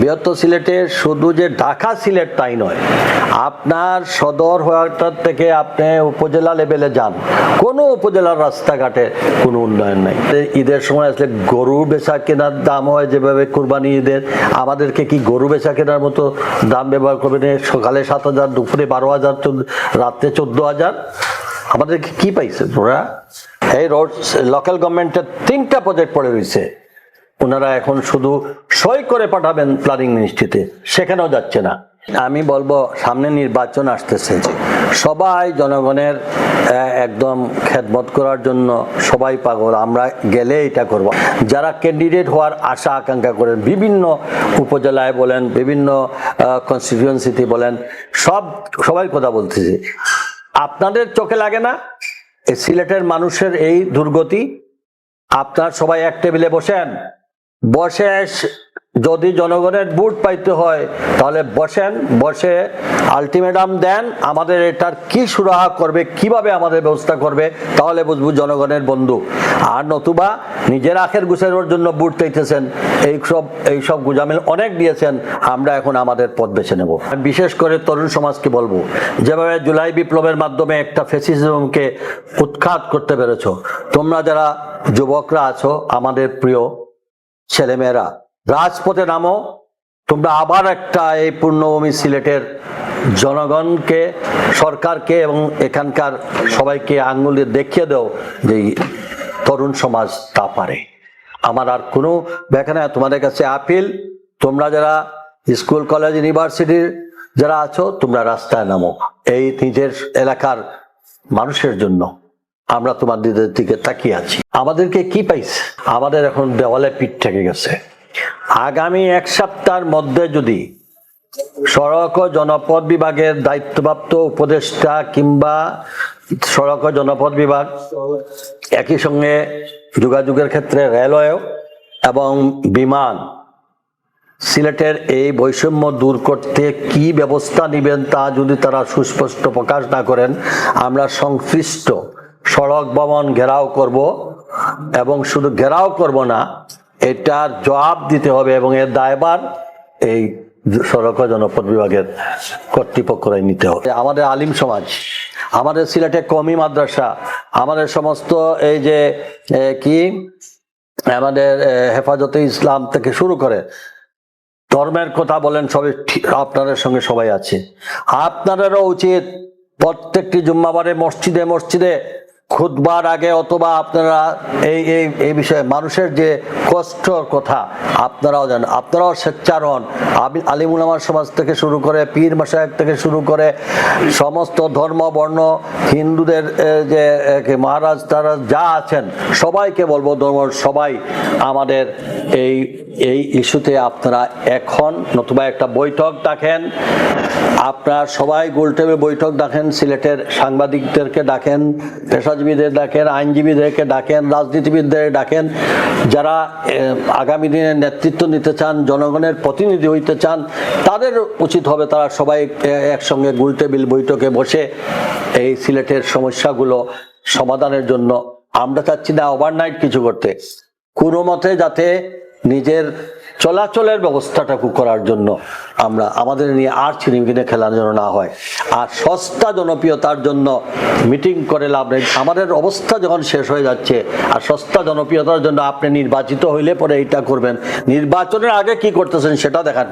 বৃহত্তর সিলেটে শুধু যে ঢাকা সিলেট তাই নয়, আপনার সদর হওয়াটার থেকে আপনি উপজেলা লেভেলে যান। কোনো উপজেলার রাস্তাঘাটে কোনো উন্নয়ন নাই। ঈদের সময় আসলে গরু বেচা কেনার দাম হয় যেভাবে কুরবানি ঈদের, আমাদেরকে কি গরু বেচা কেনার মতো দাম ব্যবহার করবেন? সকালে সাত হাজার, দুপুরে বারো হাজার রাত্রে চোদ্দ হাজার। আমাদেরকে কি পাইছে ওরা? এই রোড লোকাল গভর্নমেন্টের তিনটা প্রজেক্ট পড়ে রয়েছে। ওনারা এখন শুধু সই করে পাঠাবেন প্ল্যানিং মিনিস্ট্রিতে সেখানেও যাচ্ছে না। আমি বলব, সামনে নির্বাচন আসতেছে। সবাই জনগণের একদম খেদমত করার জন্য সবাই পাগল, আমরা গেলে এটা করব। যারা ক্যান্ডিডেট হওয়ার আশা, আকাঙ্ক্ষা করেন, বিভিন্ন উপজেলায় বলেন, বিভিন্ন কনস্টিটিউয়েন্সিতে বলেন, সব, সবাই কথা বলতেছে। আপনাদের চোখে লাগে না? সিলেটের মানুষের এই দুর্গতি? আপনার সবাই এক টেবিলে বসেন। বসে যদি জনগণের বুট পাইতে হয়, তাহলে বসেন, বসে আলটিমেটাম দেন, আমাদের এটার কি সুরাহা করবে, কীভাবে আমাদের ব্যবস্থা করবে, তাহলে বুঝব জনগণের বন্ধু। আর নতুবা নিজের আখের গুছের জন্য বুট চাইতেছেন, এই সব এই সব গুজামিল অনেক দিয়েছেন, আমরা এখন আমাদের পথ বেছে নেব। বিশেষ করে তরুণ সমাজকে বলব, যেভাবে জুলাই বিপ্লবের মাধ্যমে একটা ফেসিজমকে উৎখাত করতে পেরেছ, তোমরা যারা যুবকরা আছো, আমাদের প্রিয় ছেলেমেয়েরা, রাজপথে নামো। তোমরা আবার একটা এই পূর্ণভূমি সিলেটের জনগণকে, সরকারকে এবং এখানকার সবাইকে আঙ্গুলে দেখিয়ে দাও যে তরুণ সমাজ তা পারে। আমার আর কোনো ব্যাখ্যা নাই, তোমাদের কাছে আপিল। তোমরা যারা স্কুল, কলেজ, ইউনিভার্সিটির যারা আছো, তোমরা রাস্তায় নামো। এই নিজের এলাকার মানুষের জন্য। আমরা তোমাদের দিকে তাকিয়ে আছি। আমাদেরকে কি পাইছে? আমাদের এখন দেওয়ালে পিঠ থেকে গেছে। আগামী এক সপ্তাহের মধ্যে যদি সড়ক জনপদ বিভাগের দায়িত্বপ্রাপ্ত উপদেষ্টা কিংবা সড়ক জনপদ বিভাগ একই সঙ্গে যোগাযোগের ক্ষেত্রে রেলওয়ে এবং বিমান সিলেটের এই বৈষম্য দূর করতে কি ব্যবস্থা নেবেন তা যদি তারা সুস্পষ্ট প্রকাশ না করেন, আমরা সংশ্লিষ্ট সড়ক ভবন ঘেরাও করব এবং শুধু ঘেরাও করব না, এটার জবাব দিতে হবে এবং এর দায়বার এই সড়ক জনপদ বিভাগের কর্তৃপক্ষরাই নিতে হবে। আমাদের আলিম সমাজ, আমাদের সিলেটে কমি মাদ্রাসা, আমাদের সমস্ত এই যে কি, আমাদের হেফাজতে ইসলাম থেকে শুরু করে, ধর্মের কথা বলেন, সবই আপনাদের সঙ্গে সবাই আছে। আপনাদেরও উচিত প্রত্যেকটি জুম্মাবারে মসজিদে মসজিদে খুদবার আগে অথবা আপনারা এই এই এই বিষয়ে মানুষের যে কষ্টর কথা, আপনারাও জানেন, আপনারাও স্বেচ্ছার হন। আমি আলিমুলামার সমাজ থেকে শুরু করে, পীর মাসায়েক থেকে শুরু করে, সমস্ত ধর্ম, বর্ণ, হিন্দুদের যে মহারাজ তারা যা আছেন, সবাইকে বলব, ধর্ম সবাই আমাদের এই এই ইস্যুতে আপনারা এখন নতুবা একটা বৈঠক ডাকেন। আপনারা সবাই গোলটেবিল বৈঠক ডাকেন, সিলেটের সাংবাদিকদেরকে ডাকেন পেশাজীবীদের ডাকেন, আইনজীবীদেরকে ডাকেন, রাজনীতিবিদদের ডাকেন। যারা আগামী দিনে নেতৃত্ব নিতে চান, জনগণের প্রতিনিধি হইতে চান, তাদের উচিত হবে তারা সবাই একসঙ্গে গোলটেবিল বৈঠকে বসে এই সিলেটের সমস্যাগুলো সমাধানের জন্য। আমরা চাচ্ছি না ওভারনাইট কিছু করতে। কোনো মতে যাতে নিজের চলাচলের ব্যবস্থাটাকু করার জন্য আমরা, আমাদের নিয়ে আর ছিনিমিনে খেলার জন্য না হয়। আর সস্তা জনপ্রিয়তার জন্য মিটিং করে লাভ নেই। আমাদের অবস্থা যখন শেষ হয়ে যাচ্ছে, আর সস্তা জনপ্রিয়তার জন্য আপনি নির্বাচিত হইলে পরে এইটা করবেন। নির্বাচনের আগে কি করতেছেন সেটা দেখার